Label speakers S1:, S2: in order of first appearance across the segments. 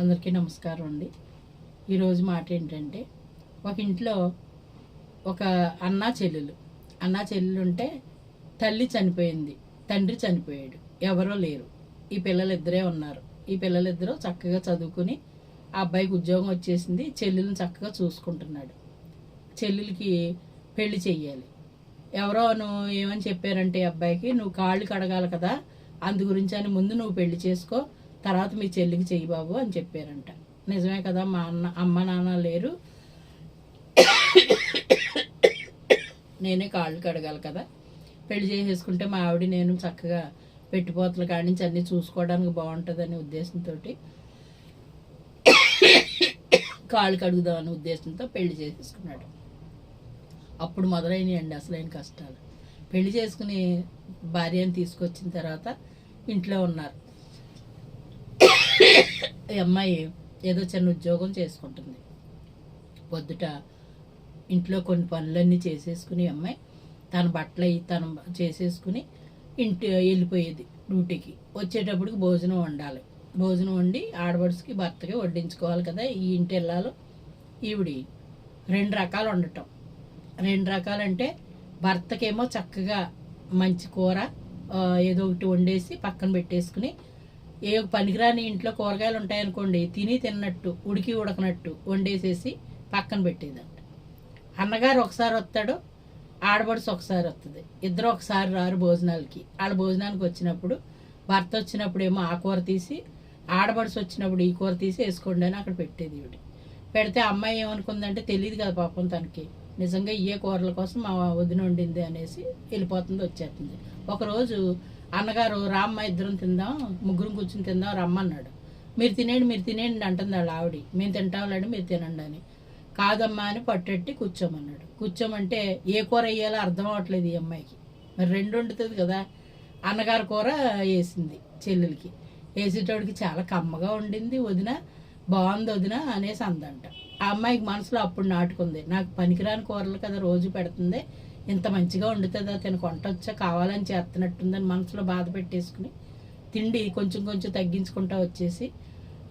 S1: అందరికీ నమస్కారం అండి. ఈరోజు మాట ఏంటంటే ఒక ఇంట్లో ఒక అన్న చెల్లెలు. అన్న చెల్లెలు ఉంటే తల్లి చనిపోయింది తండ్రి చనిపోయాడు ఎవరో లేరు. ఈ పిల్లలిద్దరే ఉన్నారు. ఈ పిల్లలిద్దరూ చక్కగా చదువుకుని ఆ అబ్బాయికి ఉద్యోగం వచ్చేసింది చెల్లెలను చక్కగా చూసుకుంటున్నాడు. చెల్లెలకి పెళ్ళి చెయ్యాలి. ఎవరో నువ్వు ఏమని చెప్పారంటే ఈ అబ్బాయికి నువ్వు కాళ్ళు కడగాలి కదా అందు గురించి అని ముందు నువ్వు పెళ్ళి చేసుకో తర్వాత మీ చెల్లికి చెయ్యి బాబు అని చెప్పారంట. నిజమే కదా మా అన్న అమ్మ నాన్న లేరు. నేనే కాళ్ళు కడగాలి కదా. పెళ్ళి చేసేసుకుంటే మా ఆవిడ నేను చక్కగా పెట్టిపోతలు కాడి నుంచి అన్నీ చూసుకోవడానికి బాగుంటుందనే ఉద్దేశంతో కాళ్ళు కడుగుదామనే ఉద్దేశంతో పెళ్ళి చేసేసుకున్నాడు. అప్పుడు మొదలైనయండి అసలైన కష్టాలు. పెళ్ళి చేసుకుని భార్యని తీసుకొచ్చిన తర్వాత ఇంట్లో ఉన్నారు. ఈ అమ్మాయి ఏదో చిన్న ఉద్యోగం చేసుకుంటుంది. పొద్దుట ఇంట్లో కొన్ని పనులన్నీ చేసేసుకుని అమ్మాయి తన బట్టలు అవి తను చేసేసుకుని ఇంటి వెళ్ళిపోయేది డ్యూటీకి. వచ్చేటప్పటికి భోజనం వండాలి. భోజనం వండి ఆడబడుసుకి భర్తకి వడ్డించుకోవాలి కదా ఈ ఇంటి వెళ్ళాలి ఈవిడి రెండు రకాలు వండటం. రెండు రకాలంటే భర్తకేమో చక్కగా మంచి కూర ఏదో ఒకటి వండేసి పక్కన పెట్టేసుకుని ఏ పనికిరాని ఇంట్లో కూరగాయలు ఉంటాయనుకోండి తిని తిన్నట్టు ఉడికి ఉడకనట్టు వండేసేసి పక్కన పెట్టేదంట. అన్నగారు ఒకసారి వస్తాడు ఆడబడుసు ఒకసారి వస్తుంది ఇద్దరు ఒకసారి రారు భోజనాలకి. వాళ్ళ భోజనానికి వచ్చినప్పుడు భర్త వచ్చినప్పుడు ఏమో ఆ కూర తీసి ఆడబడుసు వచ్చినప్పుడు ఈ కూర తీసి వేసుకోండి అని అక్కడ పెట్టేది ఈవిడ. పెడితే అమ్మాయి ఏమనుకుందంటే తెలియదు కదా పాపం తనకి. నిజంగా ఇయ్యే కూరల కోసం మా వదిన వండింది అనేసి వెళ్ళిపోతుంది వచ్చేస్తుంది. ఒకరోజు అన్నగారు రామ్మ ఇద్దరం తిందాం ముగ్గురం కూర్చుని తిందాం రమ్మన్నాడు మీరు తినేయండి మీరు తినేయండి అంటుంది వాళ్ళ ఆవిడ. మేము తింటాంలేండి మీరు తినండి అని. కాదమ్మా అని పట్టెట్టి కూర్చోమన్నాడు. కూర్చోమంటే ఏ కూర వేయాలో అర్థం అవ్వట్లేదు ఈ అమ్మాయికి. మరి రెండు వండుతుంది కదా. అన్నగారు కూర వేసింది చెల్లెలకి. వేసేటోడికి చాలా కమ్మగా ఉండింది వదిన బాగుంది వదిన అనేసి అందంట. ఆ అమ్మాయికి మనసులో అప్పుడు నాటుకుంది. నాకు పనికిరాని కూరలు కదా రోజు పెడుతుంది. ఇంత మంచిగా వండుతుందా తిన వంట వచ్చా కావాలని చేస్తున్నట్టుందని మనసులో బాధ పెట్టేసుకుని తిండి కొంచెం కొంచెం తగ్గించుకుంటా వచ్చేసి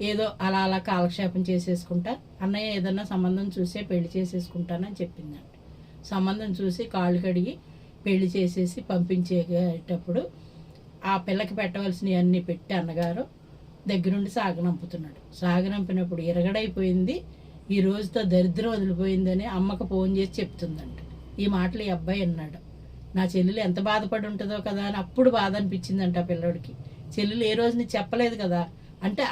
S1: ఏదో అలా అలా కాలక్షేపం చేసేసుకుంటా అన్నయ్య ఏదన్నా సంబంధం చూసే పెళ్ళి చేసేసుకుంటానని చెప్పిందంట సంబంధం చూసి కాళ్ళు కడిగి పెళ్ళి చేసేసి పంపించేటప్పుడు ఆ పిల్లకి పెట్టవలసినవి అన్నీ పెట్టి అన్నగారు దగ్గరుండి సాగనంపుతున్నాడు. సాగనంపినప్పుడు ఇరగడైపోయింది. ఈ రోజుతో దరిద్రం వదిలిపోయిందని అమ్మకు ఫోన్ చేసి చెప్తుందంట. ఈ మాటలు ఈ అబ్బాయి అన్నాడు. నా చెల్లెలు ఎంత బాధపడి ఉంటుందో కదా అని అప్పుడు బాధ అనిపించిందంట ఆ పిల్లోడికి. చెల్లెలు ఏ రోజు చెప్పలేదు కదా. అంటే